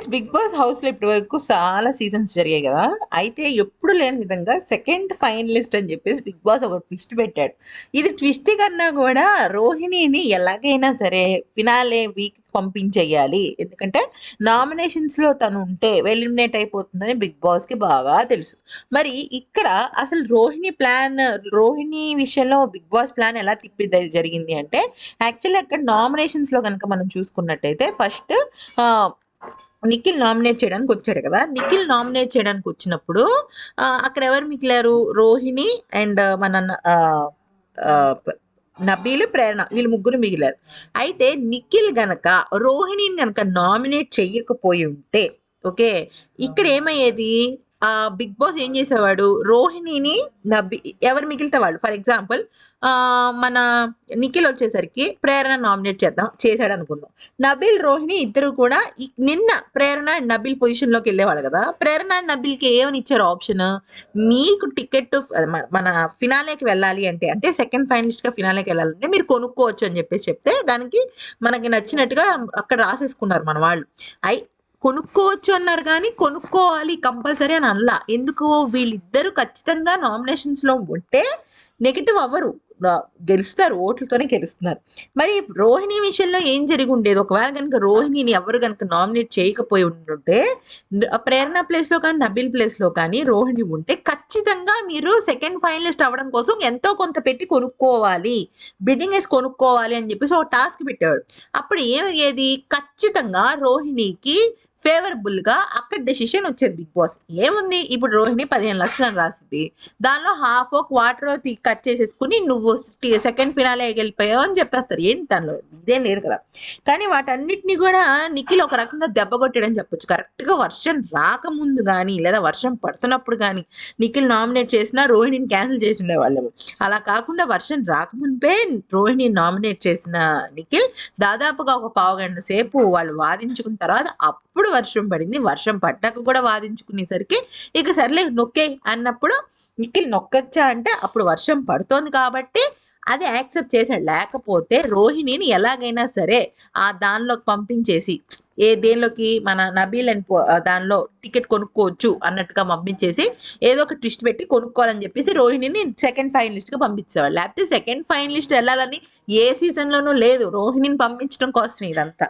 Friends big boss హౌస్లో ఇప్పటి వరకు చాలా సీజన్స్ జరిగాయి కదా. అయితే ఎప్పుడు లేని విధంగా సెకండ్ ఫైనలిస్ట్ అని చెప్పేసి బిగ్ బాస్ ఒక ట్విస్ట్ పెట్టాడు. ఇది ట్విస్ట్ కన్నా కూడా రోహిణిని ఎలాగైనా సరే ఫినాలే వీక్ పంపించేయాలి. ఎందుకంటే నామినేషన్స్లో తను ఉంటే ఎలిమినేట్ అయిపోతుందని బిగ్ బాస్కి బాగా తెలుసు. మరి ఇక్కడ అసలు రోహిణి ప్లాన్ రోహిణి విషయంలో బిగ్ బాస్ ప్లాన్ ఎలా తిప్పి జరిగింది అంటే యాక్చువల్లీ అక్కడ నామినేషన్స్లో కనుక మనం చూసుకున్నట్టయితే ఫస్ట్ నిఖిల్ నామినేట్ చేయడానికి వచ్చాడు కదా. నిఖిల్ నామినేట్ చేయడానికి వచ్చినప్పుడు అక్కడ ఎవరు మిగిలారు? రోహిణి అండ్ మన నబీల్ ప్రేరణ వీళ్ళు ముగ్గురు మిగిలారు. అయితే నిఖిల్ గనక రోహిణిని గనక నామినేట్ చెయ్యకపోయి ఉంటే ఓకే ఇక్కడ ఏమయ్యేది? బిగ్ బాస్ ఏం చేసేవాడు? రోహిణిని నబి ఎవరు మిగిలితే వాళ్ళు ఫర్ ఎగ్జాంపుల్ మన నిఖిల్ వచ్చేసరికి ప్రేరణ నామినేట్ చేద్దాం చేశాడు అనుకుందాం నబిల్ రోహిణి ఇద్దరు కూడా నిన్న ప్రేరణ అండ్ నబిల్ పొజిషన్లోకి వెళ్ళేవాళ్ళు కదా? ప్రేరణ అండ్ నబిల్కి ఏమని ఇచ్చారు ఆప్షన్? మీకు టికెట్ మన ఫినాలేకి వెళ్ళాలి అంటే అంటే సెకండ్ ఫైనలిస్ట్గా ఫినాలేకి వెళ్ళాలంటే మీరు కొనుక్కోవచ్చు అని చెప్పేసి చెప్తే దానికి మనకి నచ్చినట్టుగా అక్కడ రాసేసుకున్నారు మన వాళ్ళు. ఐ కొనుక్కోవచ్చు అన్నారు కానీ కొనుక్కోవాలి కంపల్సరీ అని అనలా. ఎందుకు వీళ్ళిద్దరూ ఖచ్చితంగా నామినేషన్స్లో ఉంటే నెగిటివ్ అవ్వరు. గెలుస్తారు ఓట్లతోనే గెలుస్తున్నారు. మరి రోహిణి విషయంలో ఏం జరిగి ఉండేది ఒకవేళ కనుక రోహిణిని ఎవరు కనుక నామినేట్ చేయకపోయి ఉంటుంటే ప్రేరణ ప్లేస్లో కానీ నబిల్ ప్లేస్లో కానీ రోహిణి ఉంటే ఖచ్చితంగా మీరు సెకండ్ ఫైనలిస్ట్ అవ్వడం కోసం ఎంతో కొంత పెట్టి కొనుక్కోవాలి. బిడ్డింగ్ వేసి కొనుక్కోవాలి అని చెప్పేసి ఒక టాస్క్ పెట్టేవాడు అప్పుడు ఏమయ్యేది? ఖచ్చితంగా రోహిణికి ఫేవరబుల్గా అక్కడ డెసిషన్ వచ్చేది బిగ్ బాస్ ఏముంది? ఇప్పుడు రోహిణి పదిహేను లక్షలు రాసింది. దానిలో హాఫ్ ఓ క్వార్టర్ కట్ చేసేసుకుని నువ్వు సెకండ్ ఫినాలే వెళ్ళిపోయావు అని చెప్పేస్తారు. ఏంటి దానిలో? ఇదేం లేదు కదా. కానీ వాటన్నిటిని కూడా నిఖిల్ ఒక రకంగా దెబ్బ కొట్టడం చెప్పొచ్చు. కరెక్ట్గా వర్షం రాకముందు కానీ లేదా వర్షం పడుతున్నప్పుడు కానీ నిఖిల్ నామినేట్ చేసినా రోహిణిని క్యాన్సిల్ చేసి ఉండేవాళ్ళము. అలా కాకుండా వర్షం రాకముందే రోహిణి నామినేట్ చేసిన నిఖిల్ దాదాపుగా ఒక పావు గంట సేపు వాళ్ళు వాదించుకున్న తర్వాత అప్పుడు వర్షం పడింది. వర్షం పడ్డాక కూడా వాదించుకునేసరికి ఇక సర్లే నొక్కే అన్నప్పుడు ఇక్కడ నొక్కచ్చా అంటే అప్పుడు వర్షం పడుతోంది కాబట్టి అది యాక్సెప్ట్ చేశాడు. లేకపోతే రోహిణిని ఎలాగైనా సరే ఆ దానిలోకి పంపించేసి ఏ దేనిలోకి? మన నబీల్ అని పో- దానిలో టికెట్ కొనుక్కోవచ్చు అన్నట్టుగా పంపించేసి ఏదో ఒక ట్విస్ట్ పెట్టి కొనుక్కోవాలని చెప్పేసి రోహిణిని సెకండ్ ఫైనలిస్ట్గా పంపించేవాడు లేకపోతే సెకండ్ ఫైనలిస్ట్ వెళ్ళాలని ఏ సీజన్లోనూ లేదు. రోహిణిని పంపించడం కోసం ఇదంతా.